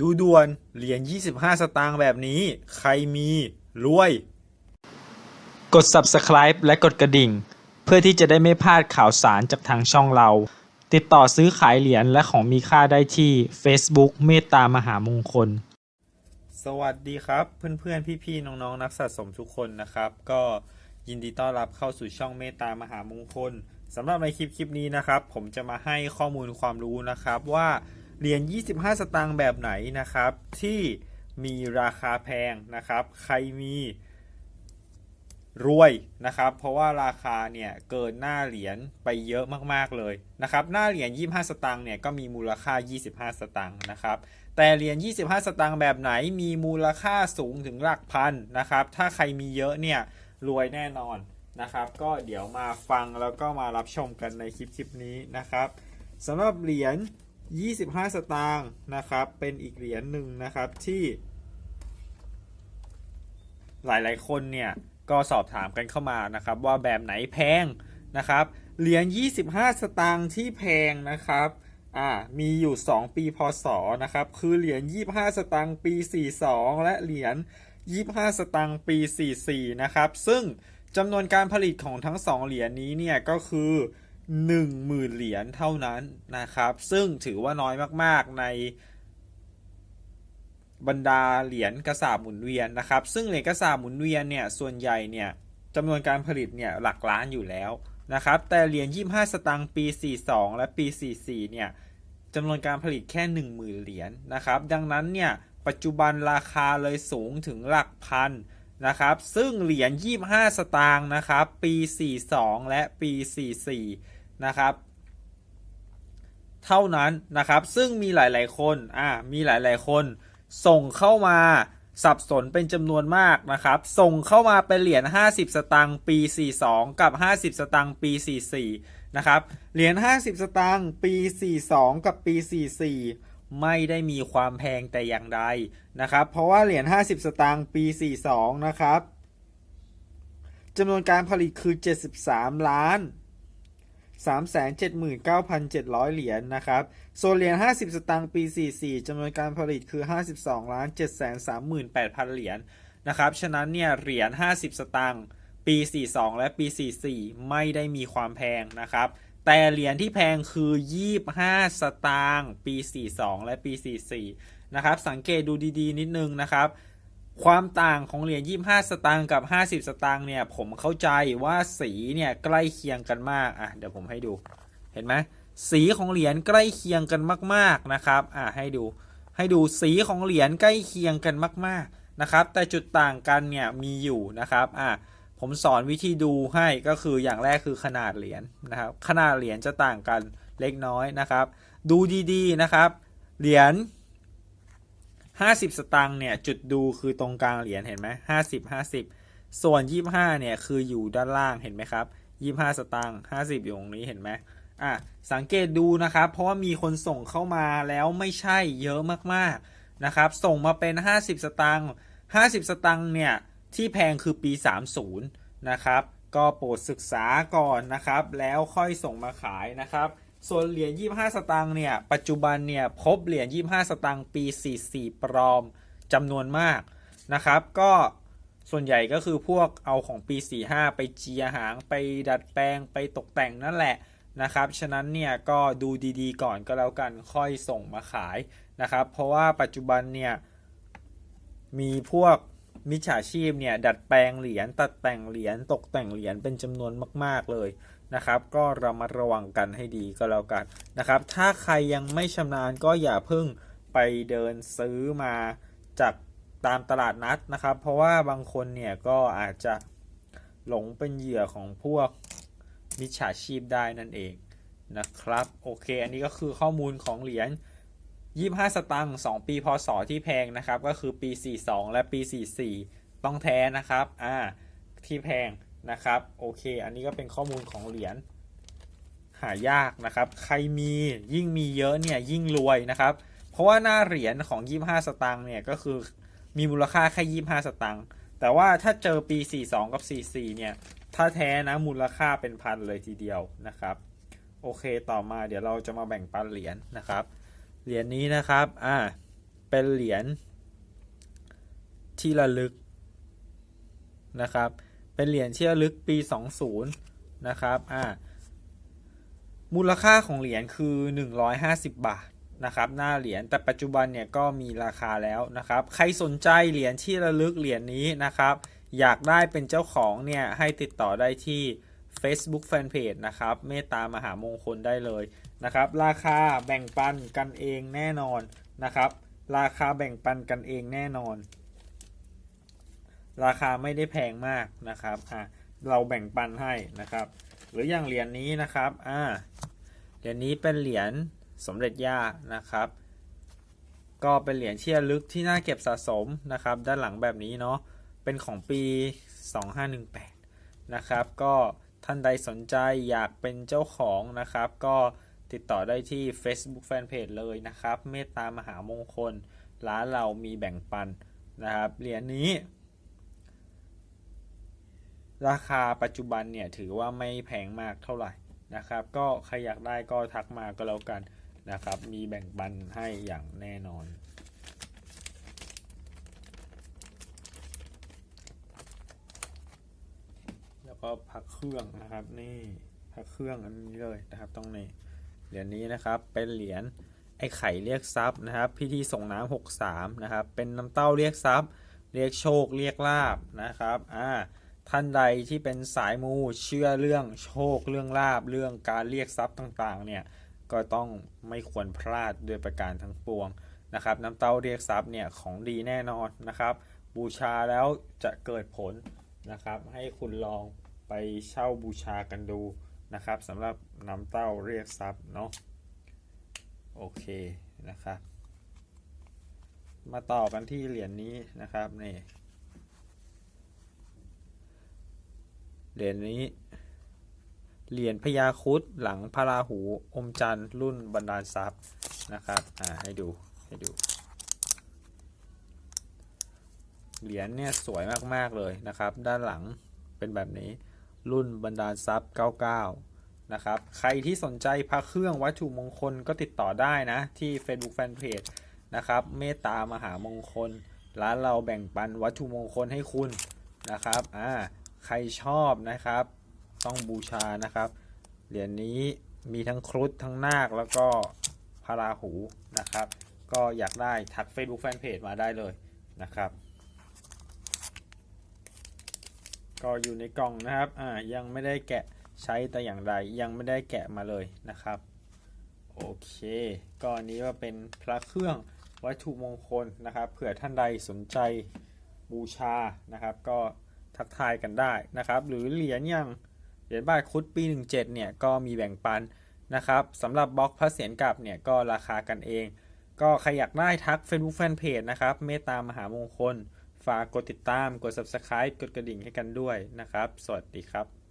ดูด่วนเหรียญ 25 สตางค์แบบนี้ ใครมีรวย กด subscribe และกดกระดิ่ง เพื่อที่จะได้ไม่พลาดข่าวสารจากทางช่องเรา ติดต่อซื้อขายเหรียญและของมีค่าได้ที่ Facebook เมตตามหามงคล สวัสดีครับ เพื่อนๆ พี่ๆ น้องๆ นักสะสมทุกคนนะครับ ก็ยินดีต้อนรับเข้าสู่ช่องเมตตามหามงคลสำหรับในคลิปคลิปนี้นะครับ ผมจะมาให้ข้อมูลความรู้นะครับว่า เหรียญ 25 สตางค์แบบไหนนะครับ ที่มีราคาแพงนะครับ ใครมีรวยนะครับ เพราะว่าราคาเนี่ยเกินหน้าเหรียญไปเยอะมากๆเลยนะครับ หน้าเหรียญ 25 สตางค์เนี่ยก็มีมูลค่า 25 สตางค์นะครับ แต่เหรียญ 25 สตางค์แบบไหนมีมูลค่าสูงถึงหลักพันนะครับ ถ้าใครมีเยอะเนี่ยรวยแน่นอนนะครับ ก็เดี๋ยวมาฟังแล้วก็มารับชมกันในคลิปคลิปนี้นะครับสำหรับเหรียญ 25 สตางค์นะครับ เป็นอีกเหรียญหนึ่งนะครับที่หลายๆ คนเนี่ยก็สอบถามกันเข้ามานะครับ ว่าแบบไหนแพงนะครับ เหรียญ 25 สตางค์ที่แพงนะครับอ่ามีอยู่ 2 ปีพศนะครับ คือเหรียญ 25 สตางค์ปี 42 และเหรียญ 25 สตางค์ปี 44 นะครับ ซึ่งจำนวนการผลิตของทั้ง 2 เหรียญนี้เนี่ยก็คือ 10,000 เหรียญเท่านั้นนะครับ ซึ่งถือว่าน้อยมากๆในบรรดาเหรียญกระสาบหมุนเวียนนะครับ ซึ่งเหรียญกระสาบหมุนเวียนเนี่ยส่วนใหญ่เนี่ยจำนวนการผลิตเนี่ยหลักล้านอยู่แล้วนะครับ แต่เหรียญ25 สตางค์ปี 42 และปี 44 เนี่ยจำนวนการผลิตแค่ 10,000 เหรียญนะครับ ดังนั้นเนี่ยปัจจุบันราคาเลยสูงถึงหลักพันนะครับ ซึ่งเหรียญ 25 สตางค์นะครับ ปี 42 และปี 44 นะครับ เท่านั้นนะครับซึ่งมีหลาย ๆ คนอ่ามีหลาย ๆ คนส่งเข้ามาสับสนเป็นจำนวนมากนะครับ ส่งเข้ามาเป็นเหรียญ 50 สตางค์ปี 42 กับ 50 สตางค์ปี 44 นะครับ เหรียญ 50 สตางค์ปี 42 กับปี 44 ไม่ได้มีความแพงแต่อย่างใดนะครับ เพราะว่าเหรียญ 50 สตางค์ปี 42 นะครับจำนวนการผลิตคือ 73 ล้าน 379,700 เหรียญนะครับ ส่วนเหรียญ 50 สตางค์ปี 44จำนวนการผลิตคือ 52ล้าน738,000 เหรียญนะครับ ฉะนั้นเนี่ยเหรียญ 50 สตางค์ปี 42 และปี 44 ไม่ได้มีความแพงนะครับ แต่เหรียญที่แพงคือ 25 สตางค์ปี 42 และปี 44 นะครับ สังเกตดูดีๆ นิดนึงนะครับ ความต่างของเหรียญ25 สตางค์กับ 50 สตางค์เนี่ย ผมเข้าใจว่าสีเนี่ยใกล้เคียงกันมาก อะ เดี๋ยวผมให้ดู เห็นไหมสีของเหรียญใกล้เคียงกันมาก ๆนะครับ อะให้ดู ให้ดูสีของเหรียญใกล้เคียงกันมาก ๆนะครับ แต่จุดต่างกันเนี่ยมีอยู่นะครับ อะผมสอนวิธีดูให้ก็คืออย่างแรกคือขนาดเหรียญนะครับ ขนาดเหรียญจะต่างกันเล็กน้อยนะครับ ดูดีๆนะครับ เหรียญ 50สตางค์เนี่ยจุดดูคือตรงกลางเหรียญเห็นไหม50 50ส่วน25เนี่ยคืออยู่ด้านล่างเห็นไหมครับ25สตางค์50อยู่ตรงนี้เห็นไหมอะสังเกตดูนะครับ เพราะว่ามีคนส่งเข้ามาแล้วไม่ใช่เยอะมากๆนะครับ ส่งมาเป็น 50 สตางค์50 สตางค์เนี่ยที่แพงคือปี 30 นะครับ ก็โปรดศึกษาก่อนนะครับ แล้วค่อยส่งมาขายนะครับ ส่วนเหรียญ 25 สตางค์เนี่ย ปัจจุบันเนี่ยพบเหรียญ 25 สตางค์ปี 44 ปลอมจำนวนมากนะครับ ก็ส่วนใหญ่ก็คือพวกเอาของปี 45 ไปเจียหางไปดัดแปลงไปตกแต่งนั่นแหละนะครับ ฉะนั้นเนี่ยก็ดูดีๆ ก่อนก็แล้วกันค่อยส่งมาขายนะครับ เพราะว่าปัจจุบันเนี่ยมีพวกมิจฉาชีพเนี่ยดัดแปลงเหรียญตัดแต่งเหรียญตกแต่งเหรียญเป็นจำนวนมาก ๆเลย นะครับ ก็ระมัดระวังกันให้ดีก็แล้วกันนะครับ ถ้าใครยังไม่ชำนาญก็อย่าเพิ่งไปเดินซื้อมาจากตามตลาดนัดนะครับ เพราะว่าบางคนเนี่ยก็อาจจะหลงเป็นเหยื่อของพวกมิจฉาชีพได้นั่นเองนะครับโอเค อันนี้ก็คือข้อมูลของเหรียญ 25 สตังค์2 ปีพศที่แพงนะครับ ก็คือปี 42 และปี 44 ต้องแท้นะครับอ่าที่แพง นะครับโอเค อันนี้ก็เป็นข้อมูลของเหรียญหายากนะครับ ใครมียิ่งมีเยอะเนี่ยยิ่งรวยนะครับ เพราะว่าหน้าเหรียญของ 25 สตางค์เนี่ยก็คือมีมูลค่าแค่ 25 สตางค์แต่ว่าถ้าเจอปี 42 กับ 44 เนี่ย ถ้าแท้นะมูลค่าเป็นพันเลยทีเดียวนะครับ โอเคต่อมาเดี๋ยวเราจะมาแบ่งปันเหรียญนะครับ เหรียญนี้นะครับอ่าเป็นเหรียญที่ระลึกนะครับ เป็นเหรียญที่ระลึกปี 20 นะครับ อ่า มูลค่าของเหรียญคือ 150 บาทนะครับ หน้าเหรียญ แต่ปัจจุบันเนี่ยก็มีราคาแล้วนะครับ ใครสนใจเหรียญที่ระลึกเหรียญนี้นะครับ อยากได้เป็นเจ้าของเนี่ยให้ติดต่อได้ที่ Facebook Fanpage นะครับ เมตตามหามงคลได้เลยนะครับ ราคาแบ่งปันกันเองแน่นอนนะครับ ราคาแบ่งปันกันเองแน่นอน ราคาไม่ได้แพงมากนะครับอะเราแบ่งปันให้นะครับ หรืออย่างเหรียญนี้นะครับอ่าเหรียญนี้เป็นเหรียญสมเด็จย่านะครับ ก็เป็นเหรียญที่ระลึกที่น่าเก็บสะสมนะครับ ด้านหลังแบบนี้เนาะเป็นของปี 2518 นะครับ ก็ท่านใดสนใจอยากเป็นเจ้าของนะครับ ก็ติดต่อได้ที่ Facebook Fanpage เลยนะครับ เมตตามหามงคลร้านเรามีแบ่งปันนะครับเหรียญนี้ ราคาปัจจุบันเนี่ยถือว่าไม่แพงมากเท่าไหร่นะครับ ก็ใครอยากได้ก็ทักมาก็แล้วกันนะครับ มีแบ่งปันให้อย่างแน่นอน แล้วก็พักเครื่องนะครับนี่พักเครื่องอันนี้เลยนะครับตรงนี้เหรียญนี้นะครับเป็นเหรียญไอ้ไข่เรียกทรัพย์นะครับ พิธีส่งน้ำหกสามนะครับ เป็นน้ำเต้าเรียกทรัพย์ เรียกโชคเรียกลาบนะครับอ่า ท่านใดที่เป็นสายมูเชื่อเรื่องโชคเรื่องลาบเรื่องการเรียกทรัพย์ต่างๆเนี่ยก็ต้องไม่ควรพลาดโดยประการทั้งปวงนะครับน้ำเต้าเรียกทรัพย์เนี่ยของดีแน่นอนนะครับ บูชาแล้วจะเกิดผลนะครับ ให้คุณลองไปเช่าบูชากันดูนะครับสำหรับน้ำเต้าเรียกทรัพย์เนาะโอเคนะครับ มาต่อกันที่เหรียญนี้นะครับนี่ เหรียญนี้ เหรียญพญาคุดหลังพระราหูอมจันทร์รุ่นบรรดาลทรัพย์นะครับ อ่าให้ดูให้ดู เหรียญเนี่ยสวยมากๆเลยนะครับ ด้านหลังเป็นแบบนี้รุ่นบรรดาลทรัพย์ 99 นะครับ ใครที่สนใจพระเครื่องวัตถุมงคลก็ติดต่อได้นะ ที่ Facebook Fanpage นะครับ เมตตามหามงคล ร้านเราแบ่งปันวัตถุมงคลให้คุณนะครับ อ่า ใครชอบนะครับ ต้องบูชานะครับ เหรียญนี้มีทั้งครุฑทั้งนาคแล้วก็พระราหูนะครับ ก็อยากได้ทัก Facebook Fanpage มาได้เลยนะครับ ก็อยู่ในกล่องนะครับอ่ายังไม่ได้แกะใช้แต่อย่างใดยังไม่ได้แกะมาเลยนะครับ โอเค ก็อันนี้ว่าเป็นพระเครื่องวัตถุมงคลนะครับ เผื่อท่านใดสนใจบูชานะครับ ก็ ทักทายกันได้นะครับ หรือเหรียญอย่างเหรียญบาทครุดปี 17 เนี่ยก็มีแบ่งปันนะครับสำหรับบล็อกพระเศียรกลับเนี่ยก็ราคากันเอง ก็ใครอยากได้ทัก Facebook Fanpage นะครับ เมตตามหามงคล ฝากกดติดตาม กด subscribe กดกระดิ่งให้กันด้วยนะครับ สวัสดีครับ